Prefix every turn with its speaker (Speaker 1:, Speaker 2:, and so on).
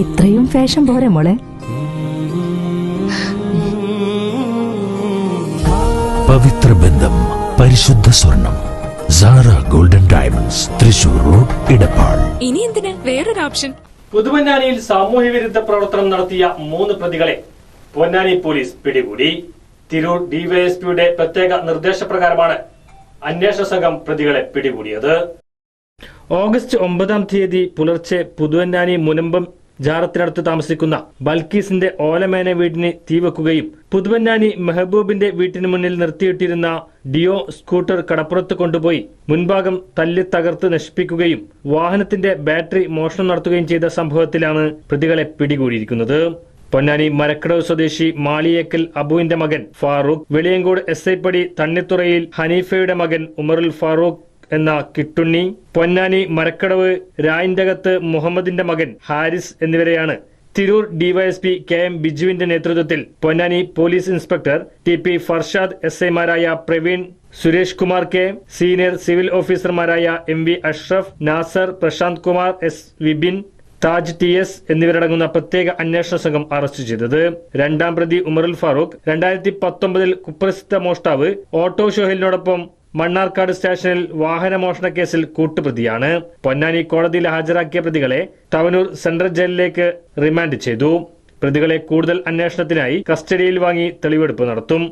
Speaker 1: ഇത്രയും ഫാഷൻ പോരെ മോളെ.
Speaker 2: പവിത്ര ബന്ധം പരിശുദ്ധ സ്വർണം Sara golden diamonds Thrissur road Edappal
Speaker 3: ഇനി എന്തിന്? വേറൊരു ഓപ്ഷൻ.
Speaker 4: പുതുപൊന്നാനിയിൽ സാമൂഹ്യ വിരുദ്ധ പ്രവർത്തനം നടത്തിയ മൂന്ന് പ്രതികളെ പൊന്നാനി പോലീസ് പിടികൂടി. തിരൂർ ഡിവൈഎസ്പിയുടെ പ്രത്യേക നിർദ്ദേശപ്രകാരമാണ് അന്വേഷണ സംഘം പ്രതികളെ പിടികൂടിയത്. ഓഗസ്റ്റ് ഒമ്പതാം തീയതി പുലർച്ചെ പുതുവന്നാനി മുനമ്പം ജാറത്തിനടുത്ത് താമസിക്കുന്ന ബൽക്കീസിന്റെ ഓലമേന വീടിന് തീവെക്കുകയും പുതുവന്നാനി മെഹബൂബിന്റെ വീട്ടിന് മുന്നിൽ നിർത്തിയിട്ടിരുന്ന ഡിയോ സ്കൂട്ടർ കടപ്പുറത്ത് കൊണ്ടുപോയി മുൻഭാഗം തല്ലി തകർത്ത് നശിപ്പിക്കുകയും വാഹനത്തിന്റെ ബാറ്ററി മോഷണം നടത്തുകയും ചെയ്ത സംഭവത്തിലാണ് പ്രതികളെ പിടികൂടിയിരിക്കുന്നത്. പൊന്നാനി മരക്കടവ് സ്വദേശി മാളിയേക്കൽ അബുവിന്റെ മകൻ ഫാറൂഖ് വെളിയങ്കോട് എസ് ഐ പടി തണ്ണിത്തുറയിൽ ഹനീഫയുടെ മകൻ ഉമറുൽ ഫാറൂഖ് എന്ന കിട്ടുണ്ണി പൊന്നാനി മരക്കടവ് രായിന്റകത്ത് മുഹമ്മദിന്റെ മകൻ ഹാരിസ് എന്നിവരെയാണ് തിരൂർ ഡിവൈഎസ്പി കെ എം ബിജുവിന്റെ നേതൃത്വത്തിൽ Ponnani police inspector T P Farshad S ഐമാരായ Praveen Suresh Kumar K senior civil ഓഫീസർമാരായ M V Ashraf Nasar Prashanth Kumar S Vipin Taj T S എന്നിവരടങ്ങുന്ന പ്രത്യേക അന്വേഷണ സംഘം അറസ്റ്റ് ചെയ്തത്. രണ്ടാം പ്രതി ഉമറുൽ ഫാറൂഖ് രണ്ടായിരത്തി പത്തൊമ്പതിൽ കുപ്രസിദ്ധ മോഷ്ടാവ് ഓട്ടോ ഷോഹിലിനോടൊപ്പം മണ്ണാർക്കാട് സ്റ്റേഷനിൽ വാഹന മോഷണ കേസിൽ കൂട്ടുപ്രതിയാണ്. പൊന്നാനി കോടതിയിൽ ഹാജരാക്കിയ പ്രതികളെ തവനൂർ സെൻട്രൽ ജയിലിലേക്ക് റിമാൻഡ് ചെയ്തു. പ്രതികളെ കൂടുതൽ അന്വേഷണത്തിനായി കസ്റ്റഡിയിൽ വാങ്ങി തെളിവെടുപ്പ് നടത്തും.